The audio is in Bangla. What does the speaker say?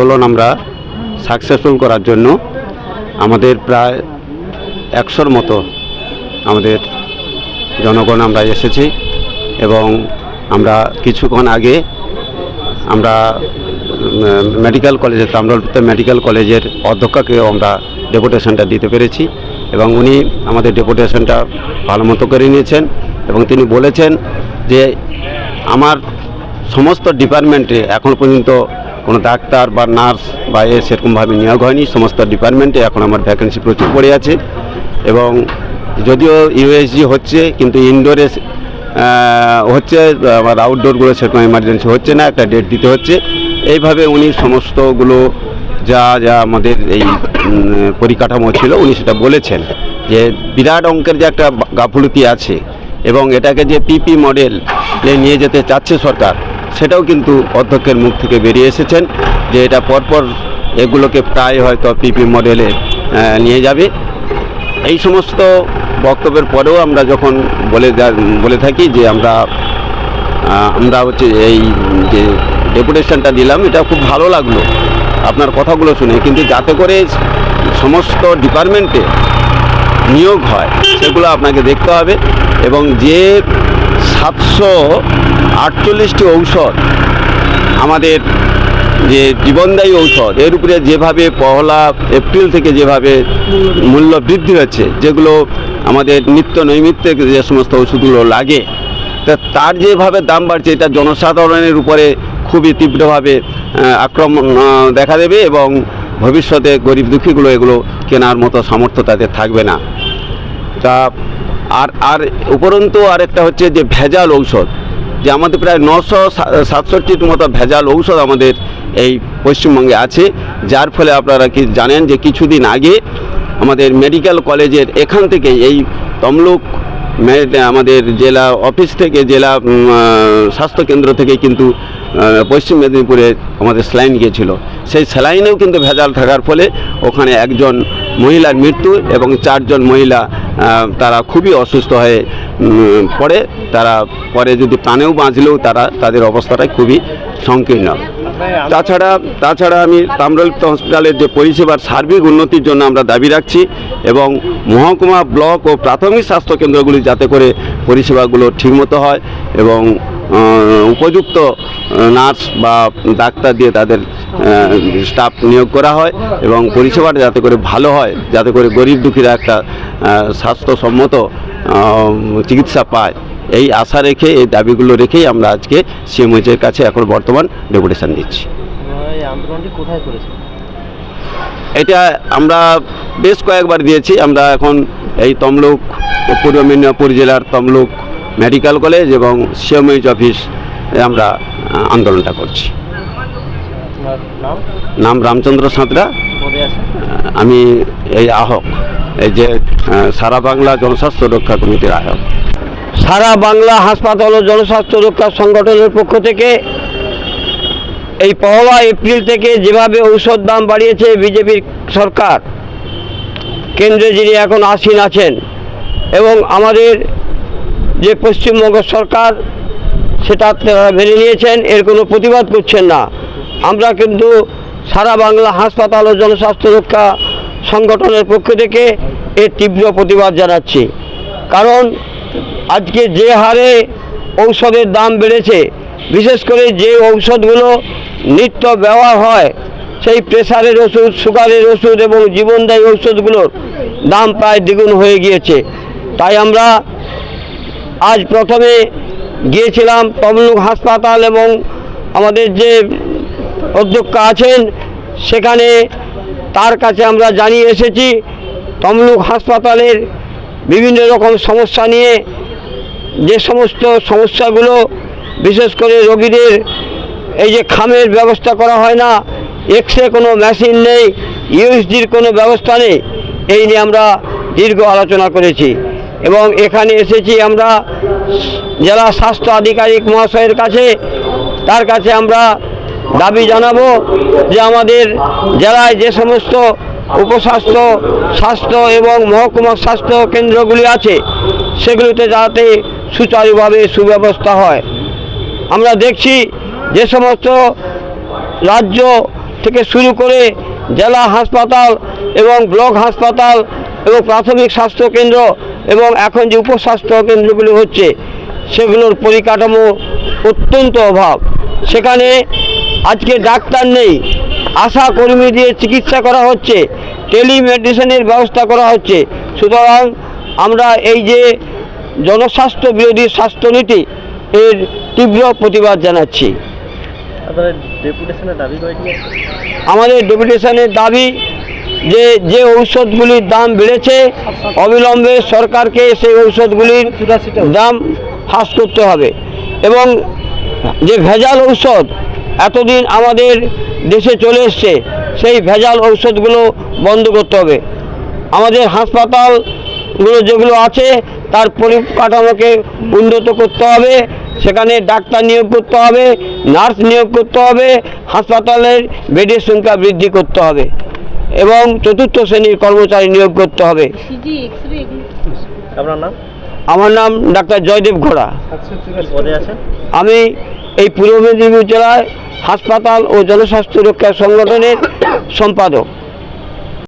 আন্দোলন আমরা সাকসেসফুল করার জন্য আমাদের প্রায় একশোর মতো আমাদের জনগণ আমরা এসেছি এবং আমরা কিছুক্ষণ আগে আমরা মেডিকেল কলেজে তাম্রলিপ্ত মেডিকেল কলেজের অধ্যক্ষকেও আমরা ডেপুটেশনটা দিতে পেরেছি এবং উনি আমাদের ডেপুটেশনটা ভালো মতো করে নিয়েছেন এবং তিনি বলেছেন যে আমার সমস্ত ডিপার্টমেন্টে এখন পর্যন্ত কোনো ডাক্তার বা নার্স বা এ সেরকমভাবে নিয়োগ হয়নি, সমস্ত ডিপার্টমেন্টে এখন আমার ভ্যাকেন্সি প্রচুর পড়ে আছে। এবং যদিও ইউএসজি হচ্ছে, কিন্তু ইনডোরে হচ্ছে, আবার আউটডোরগুলো সেরকম এমার্জেন্সি হচ্ছে না, একটা ডেট দিতে হচ্ছে। এইভাবে উনি সমস্তগুলো যা যা আমাদের এই পরিকাঠামো ছিল, উনি সেটা বলেছেন যে বিরাট অঙ্কের যে একটা গাফলতি আছে এবং এটাকে যে পিপি মডেল নিয়ে যেতে চাচ্ছে সরকার সেটাও কিন্তু অধ্যক্ষের মুখ থেকে বেরিয়ে এসেছেন যে এটা পরপর এগুলোকে প্রায় হয়তো পিপি মডেলে নিয়ে যাবে। এই সমস্ত বক্তব্যের পরেও আমরা যখন বলে বলে থাকি যে আমরা আমরা হচ্ছে এই যে ডেপুটেশনটা দিলাম, এটা খুব ভালো লাগল আপনার কথাগুলো শুনে। কিন্তু যাতে করে সমস্ত ডিপার্টমেন্টে নিয়োগ হয়, সেগুলো আপনাকে দেখতে হবে এবং যে সাতশো আটচল্লিশটি ঔষধ আমাদের যে জীবনদায়ী ঔষধ, এর উপরে যেভাবে পহলা এপ্রিল থেকে যেভাবে মূল্য বৃদ্ধি হচ্ছে, যেগুলো আমাদের নিত্য নৈমিত্তিক যে সমস্ত ওষুধগুলো লাগে, তা তার যেভাবে দাম বাড়ছে, এটা জনসাধারণের উপরে খুবই তীব্রভাবে আক্রমণ দেখা দেবে এবং ভবিষ্যতে গরিব দুঃখীগুলো এগুলো কেনার মতো সামর্থ্য তাদের থাকবে না। তা আর আর উপরন্তু আরেকটা হচ্ছে যে ভেজাল ঔষধ। যে আমাদের প্রায় নশো সাতষট্টির মতো ভেজাল ঔষধ আমাদের এই পশ্চিমবঙ্গে আছে যার ফলে আপনারা কি জানেন যে কিছুদিন আগে আমাদের মেডিকেল কলেজের এখান থেকে এই তমলুক আমাদের জেলা অফিস থেকে জেলা উম, আহ, স্বাস্থ্যকেন্দ্র থেকে কিন্তু পশ্চিম মেদিনীপুরে আমাদের স্যালাইন গিয়েছিল। সেই স্যালাইনেও কিন্তু ভেজাল থাকার ফলে ওখানে একজন মহিলার মৃত্যু এবং চারজন মহিলা তারা খুবই অসুস্থ হয়ে পড়ে, তারা পরে যদি প্রাণেও বাঁচলেও তারা, তাদের অবস্থাটাই খুবই সংকীর্ণ। তাছাড়া তাছাড়া আমি তাম্রলিপ্ত হসপিটালের যে পরিষেবার সার্বিক উন্নতির জন্য আমরা দাবি রাখছি এবং মহকুমা ব্লক ও প্রাথমিক স্বাস্থ্যকেন্দ্রগুলি যাতে করে পরিষেবাগুলো ঠিকমতো হয় এবং উপযুক্ত নার্স বা ডাক্তার দিয়ে তাদের স্টাফ নিয়োগ করা হয় এবং পরিষেবাটা যাতে করে ভালো হয়, যাতে করে গরিব দুঃখীরা একটা স্বাস্থ্যসম্মত চিকিৎসা পায়। এই আশা রেখে এই দাবিগুলো রেখেই আমরা আজকে সিএমএইচের কাছে এখন বর্তমান ডেপুটেশন দিচ্ছি কোথায় করেছে? এটা আমরা বেশ কয়েকবার দিয়েছি। আমরা এখন এই তমলুক পূর্ব মেদিনীপুর জেলার তমলুক মেডিকেল কলেজ এবং সিএমএইচ অফিস আমরা আন্দোলনটা করছি। নাম? রামচন্দ্র সাঁতরা। আমি এই আহক, এই যে সারা বাংলা জনস্বাস্থ্য রক্ষা কমিটির আহক। সারা বাংলা হাসপাতাল ও জনস্বাস্থ্য রক্ষা সংগঠনের পক্ষ থেকে এই পহলা এপ্রিল থেকে যেভাবে ঔষধ দাম বাড়িয়েছে বিজেপির সরকার, কেন্দ্রে যিনি এখন আসীন আছেন এবং আমাদের যে পশ্চিমবঙ্গ সরকার সেটা মেনে নিয়েছেন, এর কোনো প্রতিবাদ করছেন না। আমরা কিন্তু সারা বাংলা হাসপাতাল ও জনস্বাস্থ্য রক্ষা সংগঠনের পক্ষ থেকে এর তীব্র প্রতিবাদ জানাচ্ছি। কারণ আজকে যে হারে ঔষধের দাম বেড়েছে, বিশেষ করে যে ঔষধগুলো নিত্য ব্যবহার হয়, সেই প্রেশারের ওষুধ, সুগারের ওষুধ এবং জীবনদায়ী ঔষধগুলোর দাম প্রায় দ্বিগুণ হয়ে গিয়েছে। তাই আমরা আজ প্রথমে গিয়েছিলাম তমলুক হাসপাতাল এবং আমাদের যে অধ্যক্ষ আছেন, সেখানে তার কাছে আমরা জানিয়ে এসেছি, তমলুক হাসপাতালের বিভিন্ন রকম সমস্যা নিয়ে, যে সমস্ত সমস্যাগুলো, বিশেষ করে রোগীদের, এই যে খামের ব্যবস্থা করা হয় না এক্স রে কোনো মেশিন নেই ইউএসডির কোনো ব্যবস্থা নেই, এই নিয়ে আমরা দীর্ঘ আলোচনা করেছি। এবং এখানে এসেছি আমরা, জেলা স্বাস্থ্য আধিকারিক মহাশয়ের কাছে, তার কাছে আমরা দাবি জানাব যে আমাদের জেলায় যে সমস্ত উপস্বাস্থ্য, স্বাস্থ্য এবং মহকুমা স্বাস্থ্য কেন্দ্রগুলি আছে, সেগুলিতে যাতে সুচারুভাবে সুব্যবস্থা হয়। আমরা দেখছি যে সমস্ত রাজ্য থেকে শুরু করে জেলা হাসপাতাল এবং ব্লক হাসপাতাল এবং প্রাথমিক স্বাস্থ্য কেন্দ্র এবং এখন যে উপস্বাস্থ্য কেন্দ্রগুলি হচ্ছে, সেগুলোর পরিকাঠামো অত্যন্ত অভাব। সেখানে আজকে ডাক্তার নেই। আশা কর্মী দিয়ে চিকিৎসা করা হচ্ছে টেলিমেডিসিনের ব্যবস্থা করা হচ্ছে। সুতরাং আমরা এই যে জনস্বাস্থ্য বিরোধী স্বাস্থ্যনীতি এর তীব্র প্রতিবাদ জানাচ্ছি। আমাদের ডেপুটেশনের দাবি যে যে ঔষধগুলির দাম বেড়েছে অবিলম্বে সরকারকে সেই ঔষধগুলির দাম হ্রাস করতে হবে। এবং যে ভেজাল ঔষধ এতদিন আমাদের দেশে চলে এসছে সেই ভেজাল ঔষধগুলো বন্ধ করতে হবে। আমাদের হাসপাতালগুলো যেগুলো আছে তার পরিকাঠামোকে উন্নত করতে হবে সেখানে ডাক্তার নিয়োগ করতে হবে নার্স নিয়োগ করতে হবে হাসপাতালের বেডের সংখ্যা বৃদ্ধি করতে হবে এবং চতুর্থ শ্রেণির কর্মচারী নিয়োগ করতে হবে। আপনার নাম? আমার নাম ডাক্তার জয়দেব ঘোড়া। আমি এই পূর্ব মেদিনীপুর জেলায় হাসপাতাল ও জনস্বাস্থ্য রক্ষা সংগঠনের সম্পাদক।